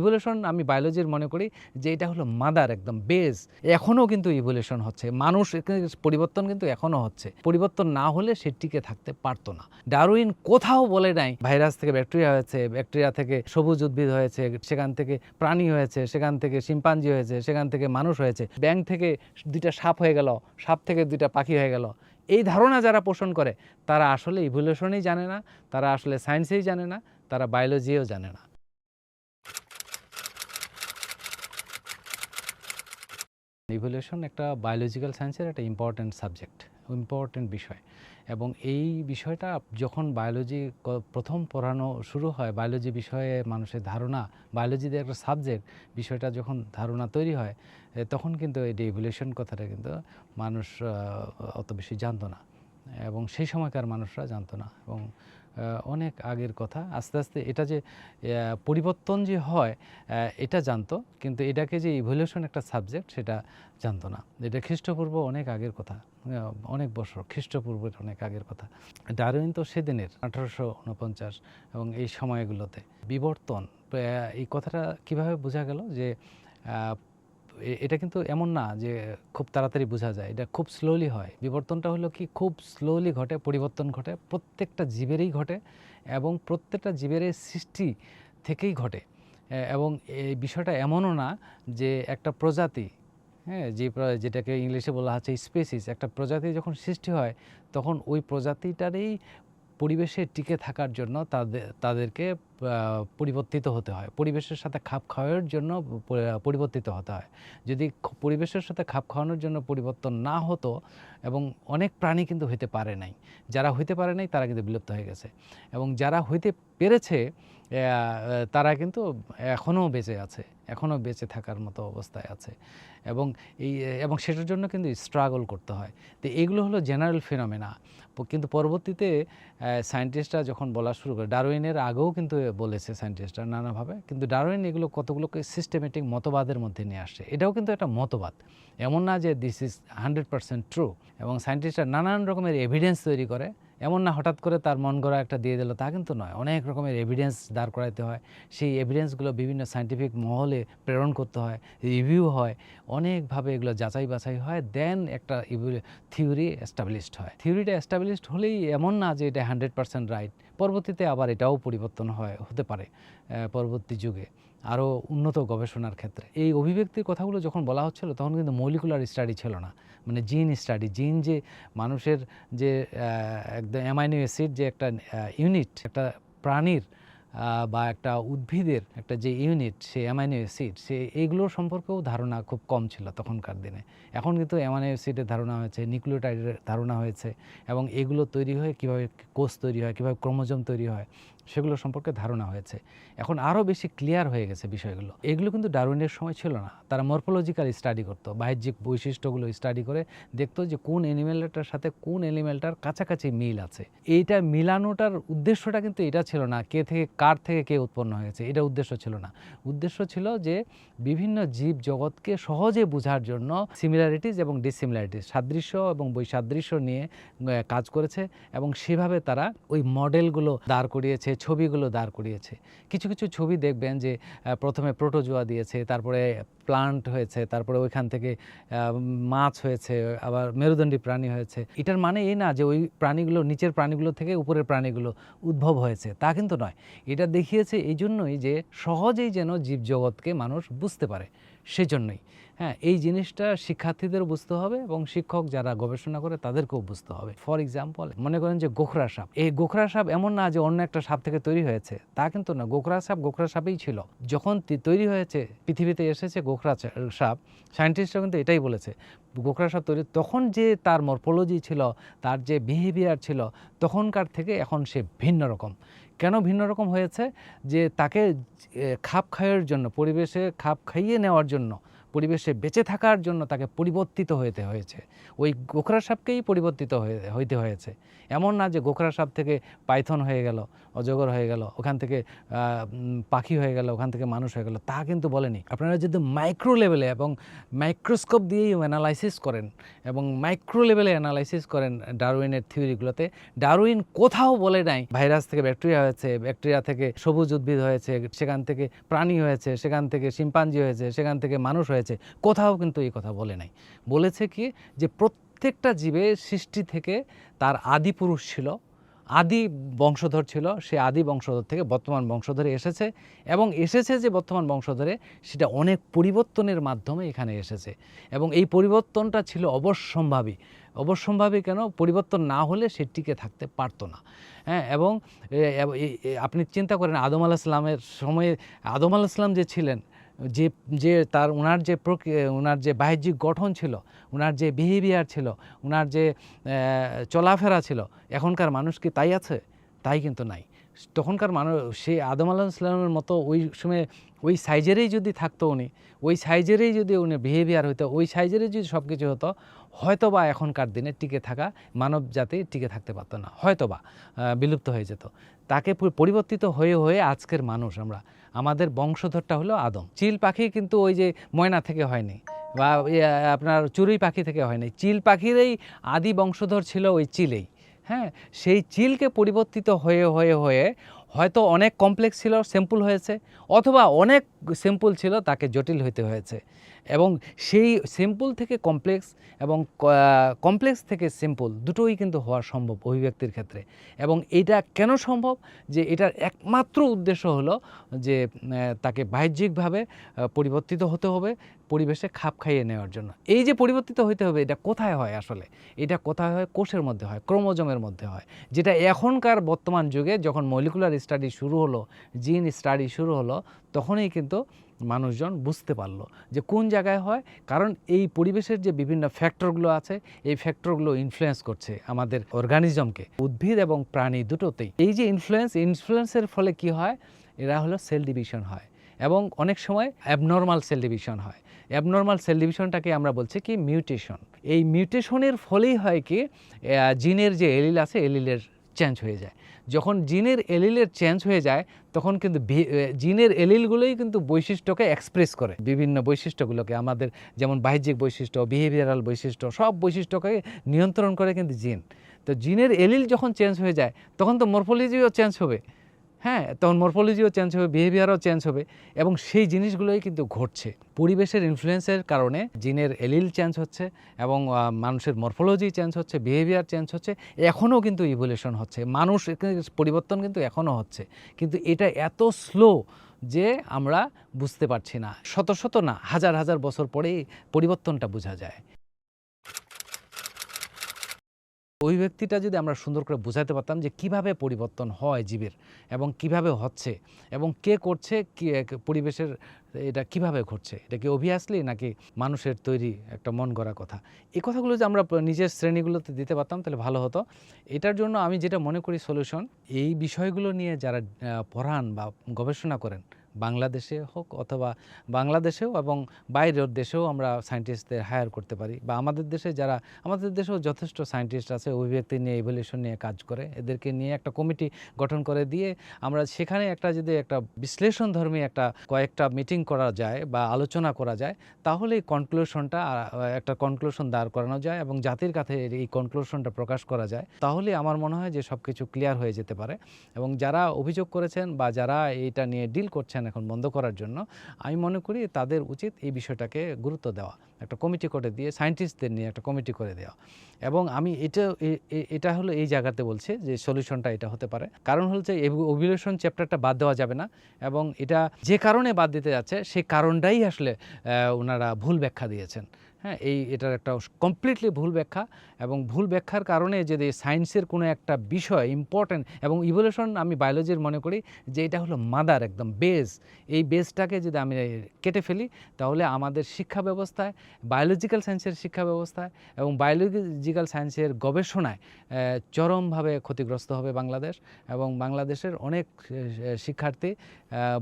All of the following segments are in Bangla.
ইভলিউশন আমি বায়োলজির মনে করি যে এটা হলো মাদার একদম বেস এখনও কিন্তু ইভলিউশন হচ্ছে। মানুষ পরিবর্তন কিন্তু এখনও হচ্ছে। পরিবর্তন না হলে সে টিকে থাকতে পারতো না। ডারউইন কোথাও বলে নাই, ভাইরাস থেকে ব্যাকটেরিয়া হয়েছে ব্যাকটেরিয়া থেকে সবুজ উদ্ভিদ হয়েছে, সেখান থেকে প্রাণী হয়েছে, সেখান থেকে শিম্পাঞ্জি হয়েছে, সেখান থেকে মানুষ হয়েছে। ব্যাং থেকে দুইটা সাপ হয়ে গেল, সাপ থেকে দুইটা পাখি হয়ে গেল। এই ধারণা যারা পোষণ করে, তারা আসলে ইভলিউশনই জানে না, তারা আসলে সায়েন্সেই জানে না, তারা বায়োলজিও জানে না। ইভলিউশন একটা বায়োলজিক্যাল সায়েন্সের একটা ইম্পর্টেন্ট সাবজেক্ট ইম্পর্টেন্ট বিষয়। এবং এই বিষয়টা যখন বায়োলজি প্রথম পড়ানো শুরু হয় বায়োলজি বিষয়ে মানুষের ধারণা বায়োলজিতে একটা সাবজেক্ট বিষয়টা যখন ধারণা তৈরি হয় তখন কিন্তু এই ডিভলিউশন কথাটা কিন্তু মানুষ অত বেশি জানতো না। এবং সেই সময়কার মানুষরা জানতো না। এবং অনেক আগের কথা। আস্তে আস্তে এটা যে পরিবর্তন যে হয় এটা জানতো। কিন্তু এটাকে যে ইভলিউশন একটা সাবজেক্ট সেটা জানতো না। এটা খ্রিস্টপূর্ব অনেক আগের কথা। অনেক বছর। খ্রিস্টপূর্বের অনেক আগের কথা। ডারউইন তো সেদিনের আঠারোশো উনপঞ্চাশ এবং এই সময়গুলোতে। বিবর্তন এই কথাটা কীভাবে বোঝা গেল যে এটা কিন্তু এমন না যে খুব তাড়াতাড়ি বোঝা যায়, এটা খুব স্লোলি হয়। বিবর্তনটা হলো কি, খুব স্লোলি ঘটে, পরিবর্তন ঘটে, প্রত্যেকটা জীবেরই ঘটে এবং প্রত্যেকটা জীবের সৃষ্টি থেকেই ঘটে। এবং এই বিষয়টা এমনও না যে একটা প্রজাতি হ্যাঁ যে যেটাকে ইংলিশে বলা হচ্ছে স্পেসিস একটা প্রজাতি যখন সৃষ্টি হয়, তখন ওই প্রজাতিটারই পরিবেশে টিকে থাকার জন্য তাদের, তাদেরকে পরিবর্তিত হতে হয়। পরিবেশের সাথে খাপ খাওয়ার জন্য পরিবর্তিত হতে হয়। যদি পরিবেশের সাথে খাপ খাওয়ানোর জন্য পরিবর্তন না হতো এবং অনেক প্রাণী কিন্তু হইতে পারে নাই, যারা হইতে পারে নাই তারা কিন্তু বিলুপ্ত হয়ে গেছে। এবং যারা হইতে পেরেছে তারা কিন্তু এখনও বেঁচে আছে। এখনও বেঁচে থাকার মতো অবস্থায় আছে। এবং এই, এবং সেটার জন্য কিন্তু স্ট্রাগল করতে হয়। তো এগুলো হলো জেনারেল ফিনোমেনা কিন্তু পরবর্তীতে সায়েন্টিস্টরা যখন বলা শুরু করে, ডারউইনের আগেও কিন্তু বলেছে সায়েন্টিস্টরা নানাভাবে। কিন্তু ডারউইন এগুলো কতগুলোকে সিস্টেমেটিক মতবাদের মধ্যে নিয়ে আসছে, এটাও কিন্তু একটা মতবাদ। এমন না যে this is hundred percent true এবং সায়েন্টিস্টরা নানান রকমের এভিডেন্স তৈরি করে এমন না হঠাৎ করে তার মন গড়া একটা দিয়ে দিল, তা কিন্তু নয়। অনেক রকমের এভিডেন্স দাঁড় করাইতে হয়। সেই এভিডেন্সগুলো বিভিন্ন সায়েন্টিফিক মহলে প্রেরণ করতে হয় রিভিউ হয়, অনেকভাবে এগুলো যাচাই বাছাই হয় দেন একটা থিওরি এস্টাবলিশড হয়। থিওরিটা এস্টাবলিশড হলেই এমন না যে এটা হান্ড্রেড পার্সেন্ট রাইট পরবর্তীতে আবার এটাও পরিবর্তন হয়, হতে পারে পরবর্তী যুগে, আরও উন্নত গবেষণার ক্ষেত্রে। এই অভিব্যক্তির কথাগুলো যখন বলা হচ্ছিল, তখন কিন্তু মলিকুলার স্টাডি ছিল না। মানে জিন স্টাডি জিন যে মানুষের যে একদম অ্যামাইনো অ্যাসিড যে একটা ইউনিট একটা প্রাণীর বা একটা উদ্ভিদের একটা যে ইউনিট সে অ্যামাইনো অ্যাসিড সে এইগুলোর সম্পর্কেও ধারণা খুব কম ছিল তখনকার দিনে। এখন কিন্তু অ্যামাইনো অ্যাসিডের ধারণা হয়েছে নিউক্লিওটাইডের ধারণা হয়েছে এবং এগুলো তৈরি হয়ে কীভাবে কোষ তৈরি হয়, কীভাবে ক্রোমোজোম তৈরি হয় সেগুলো সম্পর্কে ধারণা হয়েছে। এখন আরও বেশি ক্লিয়ার হয়ে গেছে বিষয়গুলো। এগুলো কিন্তু ডারউইনের সময় ছিল না। তারা মরফোলজিক্যাল স্টাডি করতো, বাহ্যিক বৈশিষ্ট্যগুলো স্টাডি করে দেখতো যে কোন অ্যানিমেলটার সাথে কোন অ্যানিমেলটার কাছাকাছি মিল আছে। এইটা মিলানোটার উদ্দেশ্যটা কিন্তু এটা ছিল না, কে থেকে কার থেকে কে উৎপন্ন হয়েছে, এটা উদ্দেশ্য ছিল না। উদ্দেশ্য ছিল যে বিভিন্ন জীব জগৎকে সহজে বোঝার জন্য সিমিলারিটিস এবং ডিসিমিলারিটিস সাদৃশ্য এবং বৈসাদৃশ্য নিয়ে কাজ করেছে এবং সেভাবে তারা ওই মডেলগুলো দাঁড় করিয়েছে ছবিগুলো দাঁড় করিয়েছে। কিছু কিছু ছবি দেখবেন যে প্রথমে প্রোটোজোয়া দিয়েছে, তারপরে প্লান্ট হয়েছে, তারপরে ওইখান থেকে মাছ হয়েছে, আবার মেরুদণ্ডী প্রাণী হয়েছে। এটার মানে এই না যে, ওই প্রাণীগুলো, নিচের প্রাণীগুলো থেকে উপরের প্রাণীগুলো উদ্ভব হয়েছে। তা কিন্তু নয়। এটা দেখিয়েছে এই জন্যই যে, সহজেই যেন জীবজগৎকে মানুষ বুঝতে পারে। সেজন্যই। হ্যাঁ এই জিনিসটা শিক্ষার্থীদের বুঝতে হবে এবং শিক্ষক যারা গবেষণা করে তাদেরকেও বুঝতে হবে। ফর এক্সাম্পল মনে করেন যে গোখরা সাপ। এই গোখরা সাপ এমন না যে অন্য একটা সাপ থেকে তৈরি হয়েছে, তা কিন্তু না। গোখরা সাপ গোখরা সাপেই ছিল। যখন তৈরি হয়েছে, পৃথিবীতে এসেছে গোখরা সাপ সায়েন্টিস্টরা কিন্তু এটাই বলেছে। গোখরা সাপ তৈরি তখন যে তার মরফোলজি ছিল, তার যে বিহেভিয়ার ছিল, তখনকার থেকে এখন সে ভিন্ন রকম। কেন ভিন্ন রকম হয়েছে? যে তাকে খাপ খাইয়ের জন্য পরিবেশে খাপ খাইয়ে নেওয়ার জন্য পরিবেশে বেঁচে থাকার জন্য তাকে পরিবর্তিত হতে হয়েছে। ওই গোখরা সাপকেই পরিবর্তিত হইতে হয়েছে। এমন না যে গোখরা সাপ থেকে পাইথন হয়ে গেল, অজগর হয়ে গেল, ওখান থেকে পাখি হয়ে গেল, ওখান থেকে মানুষ হয়ে গেল, তা কিন্তু বলেনি। আপনারা যদি মাইক্রো লেভেলে এবং মাইক্রোস্কোপ দিয়েই অ্যানালাইসিস করেন এবং মাইক্রো লেভেলে অ্যানালাইসিস করেন ডারউইনের থিওরিগুলোতে, ডারউইন কোথাও বলে নাই, ভাইরাস থেকে ব্যাকটেরিয়া হয়েছে, ব্যাকটেরিয়া থেকে সবুজ উদ্ভিদ হয়েছে, সেখান থেকে প্রাণী হয়েছে, সেখান থেকে শিম্পাঞ্জি হয়েছে, সেখান থেকে মানুষ হয়েছে। কোথাও কিন্তু এই কথা বলে নাই। বলেছে কি যে প্রত্যেকটা জীবের সৃষ্টি থেকে তার আদি পুরুষ ছিল, আদি বংশধর ছিল, সে আদি বংশধর থেকে বর্তমান বংশধরে এসেছে এবং এসেছে যে বর্তমান বংশধরে সেটা অনেক পরিবর্তনের মাধ্যমে এখানে এসেছে এবং এই পরিবর্তনটা ছিল অবশ্যম্ভাবী। অবশ্যম্ভাবী কেন? পরিবর্তন না হলে সে টিকে থাকতে পারতো না। হ্যাঁ এবং আপনি চিন্তা করেন, আদম আলাহ ইসলামের সময়ে আদম আলাহ ইসলাম যে ছিলেন যে যে তার ওনার যে ওনার যে বাহ্যিক গঠন ছিল ওনার যে বিহেভিয়ার ছিল ওনার যে চলাফেরা ছিল, এখনকার মানুষ কি তাই আছে? তাই কিন্তু নাই। তখনকার মানুষ সেই আদম আলাহ ইসলামের মতো ওই সময়, ওই সাইজেরই যদি থাকতো উনি, ওই সাইজেরই যদি উনি বিহেভিয়ার হতো ওই সাইজেরই যদি সব কিছু হতো হয়তো বা এখনকার দিনে টিকে থাকা মানব জাতি টিকে থাকতে পারতো না। হয়তো বা বিলুপ্ত হয়ে যেত। তাকে পরিবর্তিত হয়ে হয়ে আজকের মানুষ আমরা আমাদের বংশধরটা হলো আদম। চিল পাখি কিন্তু ওই যে ময়না থেকে হয়নি বা আপনার চড়ুই পাখি থেকে হয়নি। চিল পাখিরই আদি বংশধর ছিল ওই চিলেই। হ্যাঁ সেই চিলকে পরিবর্তিত হয়ে হয়ে হয়ে হয়তো অনেক কমপ্লেক্স ছিল স্যাম্পল হয়েছে, অথবা অনেক স্যাম্পল ছিল, তাকে জটিল হইতে হয়েছে। এবং সেই সিম্পল থেকে কমপ্লেক্স এবং কমপ্লেক্স থেকে সিম্পল দুটোই কিন্তু হওয়া সম্ভব অভিব্যক্তির ক্ষেত্রে। এবং এটা কেন সম্ভব? যে এটার একমাত্র উদ্দেশ্য হলো যে তাকে বাহ্যিকভাবে পরিবর্তিত হতে হবে পরিবেশে খাপ খাইয়ে নেওয়ার জন্য। এই যে পরিবর্তিত হতে হবে, এটা কোথায় হয় আসলে? এটা কোথায় হয়? কোষের মধ্যে হয়, ক্রোমোজোমের মধ্যে হয়। যেটা এখনকার বর্তমান যুগে যখন মলিকুলার স্টাডি শুরু হলো জিন স্টাডি শুরু হলো, তখনই কিন্তু মানুষজন বুঝতে পারল যে কোন জায়গায় হয়, কারণ এই পরিবেশের যে বিভিন্ন ফ্যাক্টরগুলো আছে, এই ফ্যাক্টরগুলো ইনফ্লুয়েন্স করছে আমাদের অর্গানিজমকে উদ্ভিদ এবং প্রাণী দুটোতেই। এই যে ইনফ্লুয়েন্স ইনফ্লুয়েন্সের ফলে কি হয়? এরা হলো সেল ডিভিশন হয় এবং অনেক সময় অ্যাবনর্মাল সেল ডিভিশন হয়। অ্যাবনর্মাল সেল ডিভিশনটাকে আমরা বলছি কি? মিউটেশন এই মিউটেশনের ফলেই হয় কি? জিনের যে এলিল আছে, এলিলের চেঞ্জ হয়ে যায়। যখন জিনের এলিলের চেঞ্জ হয়ে যায়, তখন কিন্তু জিনের এলিলগুলোই কিন্তু বৈশিষ্ট্যকে এক্সপ্রেস করে। বিভিন্ন বৈশিষ্ট্যগুলোকে আমাদের যেমন বাহ্যিক বৈশিষ্ট্য বিহেভিয়ারাল বৈশিষ্ট্য, সব বৈশিষ্ট্যকে নিয়ন্ত্রণ করে কিন্তু জিন। তো জিনের এলিল যখন চেঞ্জ হয়ে যায়, তখন তো মরফোলজিও চেঞ্জ হবে। হ্যাঁ তখন মরফোলজিও চেঞ্জ হবে বিহেভিয়ারও চেঞ্জ হবে এবং সেই জিনিসগুলোই কিন্তু ঘটছে। পরিবেশের ইনফ্লুয়েন্সের কারণে জিনের এলিল চেঞ্জ হচ্ছে এবং মানুষের মরফোলজি চেঞ্জ হচ্ছে বিহেভিয়ার চেঞ্জ হচ্ছে, এখনও কিন্তু ইভলিউশন হচ্ছে। মানুষ পরিবর্তন কিন্তু এখনও হচ্ছে। কিন্তু এটা এত স্লো যে আমরা বুঝতে পারছি না। শত শত না, হাজার হাজার বছর পরেই পরিবর্তনটা বোঝা যায়। ওই ব্যক্তিটা যদি আমরা সুন্দর করে বোঝাতে পারতাম যে কীভাবে পরিবর্তন হয় জীবের এবং কীভাবে হচ্ছে এবং কে করছে, কি পরিবেশের এটা কীভাবে ঘটছে? এটা কি অভিয়াসলি নাকি মানুষের তৈরি একটা মন গড়া কথা? এই কথাগুলো যে আমরা নিজের শ্রেণীগুলোতে দিতে পারতাম তাহলে ভালো হতো। এটার জন্য আমি যেটা মনে করি সলিউশন এই বিষয়গুলো নিয়ে যারা পড়ান বা গবেষণা করেন বাংলাদেশে হোক অথবা বাংলাদেশেও এবং বাইরের দেশেও আমরা সায়েন্টিস্টদের হায়ার করতে পারি। বা আমাদের দেশে যারা, আমাদের দেশেও যথেষ্ট সায়েন্টিস্ট আছে, অভিব্যক্তি নিয়ে ইভলিউশন নিয়ে কাজ করে। এদেরকে নিয়ে একটা কমিটি গঠন করে দিয়ে আমরা সেখানে একটা যদি একটা বিশ্লেষণ ধর্মী একটা কয়েকটা মিটিং করা যায় বা আলোচনা করা যায়, তাহলে এই কনক্লুশনটা একটা কনক্লুশন দাঁড় করানো যায় এবং জাতির কাছে এই কনক্লুশনটা প্রকাশ করা যায়। তাহলে আমার মনে হয় যে সব কিছু ক্লিয়ার হয়ে যেতে পারে। এবং যারা অভিযোগ করেছেন বা যারা এইটা নিয়ে ডিল করছেন এখন বন্ধ করার জন্য, আমি মনে করি তাদের উচিত এই বিষয়টাকে গুরুত্ব দেওয়া। একটা কমিটি করে দিয়ে, সায়েন্টিস্টদের নিয়ে একটা কমিটি করে দেওয়া। এবং আমি এটা এটা হলো এই জায়গাতে বলছে যে সলিউশনটা এটা হতে পারে। কারণ হচ্ছে অভিলেশন চ্যাপ্টারটা বাদ দেওয়া যাবে না এবং এটা যে কারণে বাদ দিতে যাচ্ছে সেই কারণটাই আসলে ওনারা ভুল ব্যাখ্যা দিয়েছেন। হ্যাঁ এই এটার একটা কমপ্লিটলি ভুল ব্যাখ্যা এবং ভুল ব্যাখ্যার কারণে যদি সায়েন্সের কোনো একটা বিষয় ইম্পর্ট্যান্ট এবং ইভলিউশন আমি বায়োলজির মনে করি যে এটা হলো মাদার একদম বেস এই বেসটাকে যদি আমি কেটে ফেলি, তাহলে আমাদের শিক্ষা ব্যবস্থায় বায়োলজিক্যাল সায়েন্সের শিক্ষা ব্যবস্থায় এবং বায়োলজিক্যাল সায়েন্সের গবেষণায় চরমভাবে ক্ষতিগ্রস্ত হবে বাংলাদেশ এবং বাংলাদেশের অনেক শিক্ষার্থী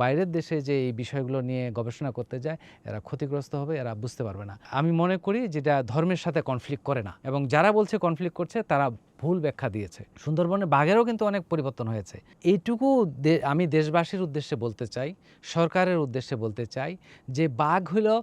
বাইরের দেশে যে এই বিষয়গুলো নিয়ে গবেষণা করতে যায়, এরা ক্ষতিগ্রস্ত হবে, এরা বুঝতে পারবে না। আমি মনে করি যেটা ধর্মের সাথে কনফ্লিক্ট করে না। এবং যারা বলছে কনফ্লিক্ট করছে তারা ভুল ব্যাখ্যা দিয়েছে। সুন্দরবনে বাঘেরও কিন্তু অনেক পরিবর্তন হয়েছে। এইটুকু আমি দেশবাসীর উদ্দেশ্যে বলতে চাই সরকারের উদ্দেশ্যে বলতে চাই যে বাঘ আহ,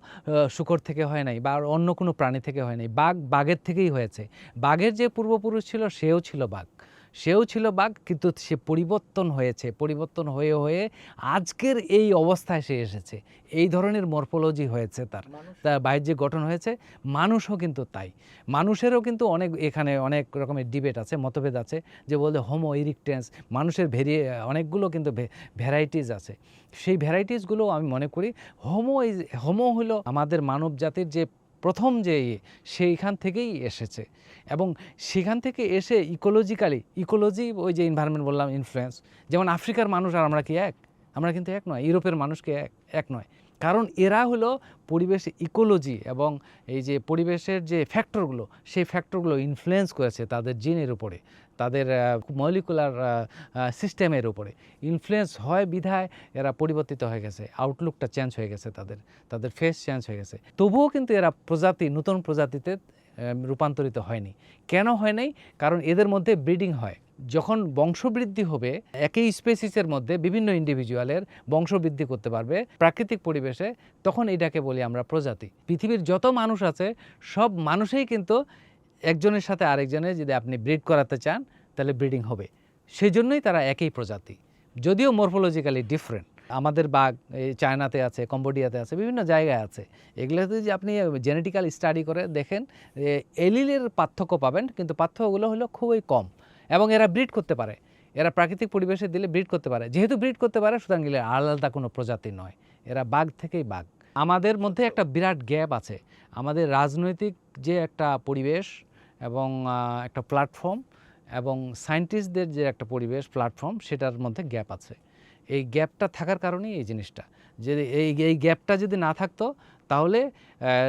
শুকর থেকে হয় নাই বা অন্য কোনো প্রাণী থেকে হয় নাই। বাঘ বাঘের থেকেই হয়েছে। বাঘের যে পূর্বপুরুষ ছিল সেও ছিল বাঘ। সেও ছিল বাঘ কিন্তু সে পরিবর্তন হয়েছে। পরিবর্তন হয়ে হয়ে আজকের এই অবস্থায় সে এসেছে। এই ধরনের মরফোলজি হয়েছে তার। তার যে গঠন হয়েছে। মানুষও কিন্তু তাই। মানুষেরও কিন্তু অনেক এখানে অনেক রকমের ডিবেট আছে মতভেদ আছে যে বলতে হোমো ইরিকটেন্স মানুষের ভেরি অনেকগুলো কিন্তু ভ্যারাইটিস আছে। সেই ভ্যারাইটিসগুলো আমি মনে করি হোমো হোমো হলো আমাদের মানব জাতির যে প্রথম যে সেইখান থেকেই এসেছে। এবং সেখান থেকে এসে ইকোলজিক্যালি ইকোলজি ওই যে এনভায়রনমেন্ট বললাম ইনফ্লুয়েন্স যেমন আফ্রিকার মানুষ আর আমরা কি এক? আমরা কিন্তু এক নয়, ইউরোপের মানুষকে এক? এক নয়। কারণ এরা হলো পরিবেশ ইকোলজি এবং এই যে পরিবেশের যে ফ্যাক্টরগুলো, সেই ফ্যাক্টরগুলো ইনফ্লুয়েন্স করেছে তাদের জিনের উপরে, তাদের মলিকুলার সিস্টেমের উপরে। ইনফ্লুয়েন্স হয় বিধায় এরা পরিবর্তিত হয়ে গেছে আউটলুকটা চেঞ্জ হয়ে গেছে তাদের তাদের ফেস চেঞ্জ হয়ে গেছে। তবুও কিন্তু এরা প্রজাতি, নতুন প্রজাতিতে রূপান্তরিত হয়নি। কেন হয় নাই? কারণ এদের মধ্যে ব্রিডিং হয়। যখন বংশবৃদ্ধি হবে, একই স্পেসিসের মধ্যে বিভিন্ন ইন্ডিভিজুয়ালের বংশবৃদ্ধি করতে পারবে প্রাকৃতিক পরিবেশে, তখন এটাকে বলি আমরা প্রজাতি। পৃথিবীর যত মানুষ আছে, সব মানুষেই কিন্তু একজনের সাথে আরেকজনের যদি আপনি ব্রিড করাতে চান, তাহলে ব্রিডিং হবে। সেই জন্যই তারা একই প্রজাতি। যদিও মরফোলজিক্যালি ডিফারেন্ট আমাদের বাঘ এই চায়নাতে আছে, কম্বোডিয়াতে আছে, বিভিন্ন জায়গায় আছে। এগুলোতে যে আপনি জেনেটিক্যাল স্টাডি করে দেখেন এলিলের পার্থক্য পাবেন, কিন্তু পার্থক্যগুলো হলো খুবই কম। এবং এরা ব্রিড করতে পারে। এরা প্রাকৃতিক পরিবেশে দিলে ব্রিড করতে পারে। যেহেতু ব্রিড করতে পারে, সুতরাং এগুলো আলাদা কোনো প্রজাতি নয়। এরা বাঘ থেকেই বাঘ। আমাদের মধ্যে একটা বিরাট গ্যাপ আছে। আমাদের রাজনৈতিক যে একটা পরিবেশ এবং একটা প্ল্যাটফর্ম এবং সায়েন্টিস্টদের যে একটা পরিবেশ, প্ল্যাটফর্ম, সেটার মধ্যে গ্যাপ আছে। এই গ্যাপটা থাকার কারণেই এই জিনিসটা। যে এই এই গ্যাপটা যদি না থাকতো, তাহলে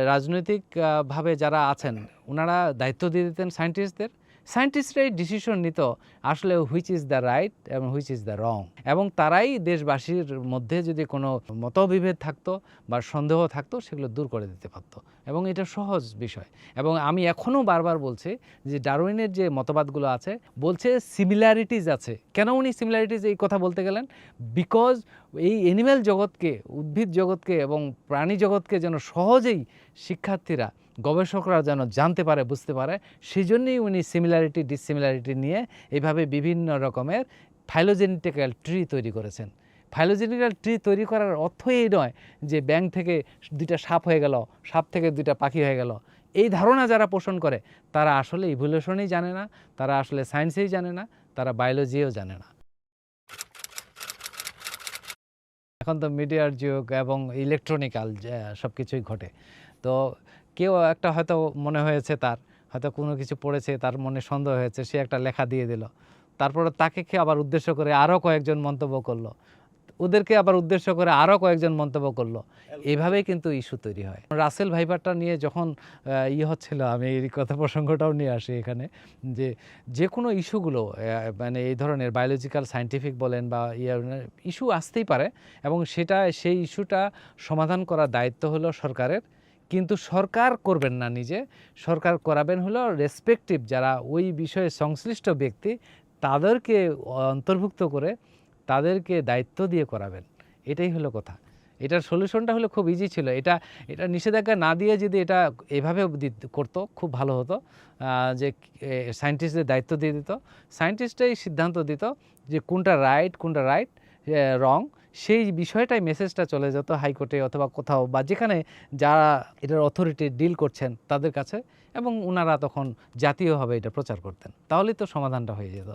রাজনৈতিকভাবে যারা আছেন ওনারা দায়িত্ব দিয়ে দিতেন সায়েন্টিস্টদের। সায়েন্টিস্টরাই ডিসিশন নিত আসলে হুইচ ইজ দ্য রাইট এবং হুইচ ইজ দ্য রং এবং তারাই দেশবাসীর মধ্যে যদি কোনো মতবিভেদ থাকতো বা সন্দেহ থাকতো, সেগুলো দূর করে দিতে পারতো। এবং এটা সহজ বিষয়। এবং আমি এখনও বারবার বলছি যে ডারউইনের যে মতবাদগুলো আছে, বলছে সিমিলারিটিজ আছে। কেন উনি সিমিলারিটিজ এই কথা বলতে গেলেন? বিকজ এই অ্যানিম্যাল জগৎকে, উদ্ভিদ জগৎকে এবং প্রাণী জগৎকে যেন সহজেই শিক্ষার্থীরা গবেষকরা যেন জানতে পারে, বুঝতে পারে সেই জন্যই উনি সিমিলারিটি ডিসিমিলারিটি নিয়ে এইভাবে বিভিন্ন রকমের ফাইলোজেনেটিক্যাল ট্রি তৈরি করেছেন। ফাইলোজেনিক্যাল ট্রি তৈরি করার অর্থ এই নয় যে ব্যাংক থেকে দুইটা সাপ হয়ে গেল, সাপ থেকে দুইটা পাখি হয়ে গেল। এই ধারণা যারা পোষণ করে, তারা আসলে ইভলিউশনই জানে না, তারা আসলে সায়েন্সেই জানে না, তারা বায়োলজিও জানে না। এখন তো মিডিয়ার যুগ এবং ইলেকট্রনিক্যাল সব কিছুই ঘটে। তো কেউ একটা হয়তো মনে হয়েছে তার হয়তো কোনো কিছু পড়েছে তার মনে সন্দেহ হয়েছে সে একটা লেখা দিয়ে দিল। তারপরে তাকে আবার উদ্দেশ্য করে আরও কয়েকজন মন্তব্য করল। ওদেরকে আবার উদ্দেশ্য করে আরও কয়েকজন মন্তব্য করল। এইভাবেই কিন্তু ইস্যু তৈরি হয়। রাসেল ভাইবারটা নিয়ে যখন আহ, ইয়ে হচ্ছিল আমি এই কথা প্রসঙ্গটাও নিয়ে আসি এখানে যে যে কোনো ইস্যুগুলো মানে এই ধরনের বায়োলজিক্যাল সায়েন্টিফিক বলেন বা ইয়ে ইস্যু আসতেই পারে এবং সেটা সেই ইস্যুটা সমাধান করার দায়িত্ব হলো সরকারের। কিন্তু সরকার করবেন না নিজে। সরকার করাবেন হলো রেসপেক্টিভ যারা ওই বিষয়ে সংশ্লিষ্ট ব্যক্তি, তাদেরকে অন্তর্ভুক্ত করে তাদেরকে দায়িত্ব দিয়ে করাবেন। এটাই হলো কথা। এটার সলিউশনটা হলো খুব ইজি ছিল। এটা এটা নিষেধাজ্ঞা না দিয়ে যদি এটা এভাবে করতো, খুব ভালো হতো। যে সায়েন্টিস্টদের দায়িত্ব দিয়ে দিত। সায়েন্টিস্টরাই সিদ্ধান্ত দিত যে কোনটা রাইট কোনটা রাইট রং সেই বিষয়টাই মেসেজটা চলে যেত হাইকোর্টে অথবা কোথাও বা যেখানে যারা এটার অথরিটি ডিল করছেন তাদের কাছে এবং ওনারা তখন জাতীয়ভাবে এটা প্রচার করতেন। তাহলেই তো সমাধানটা হয়ে যেত।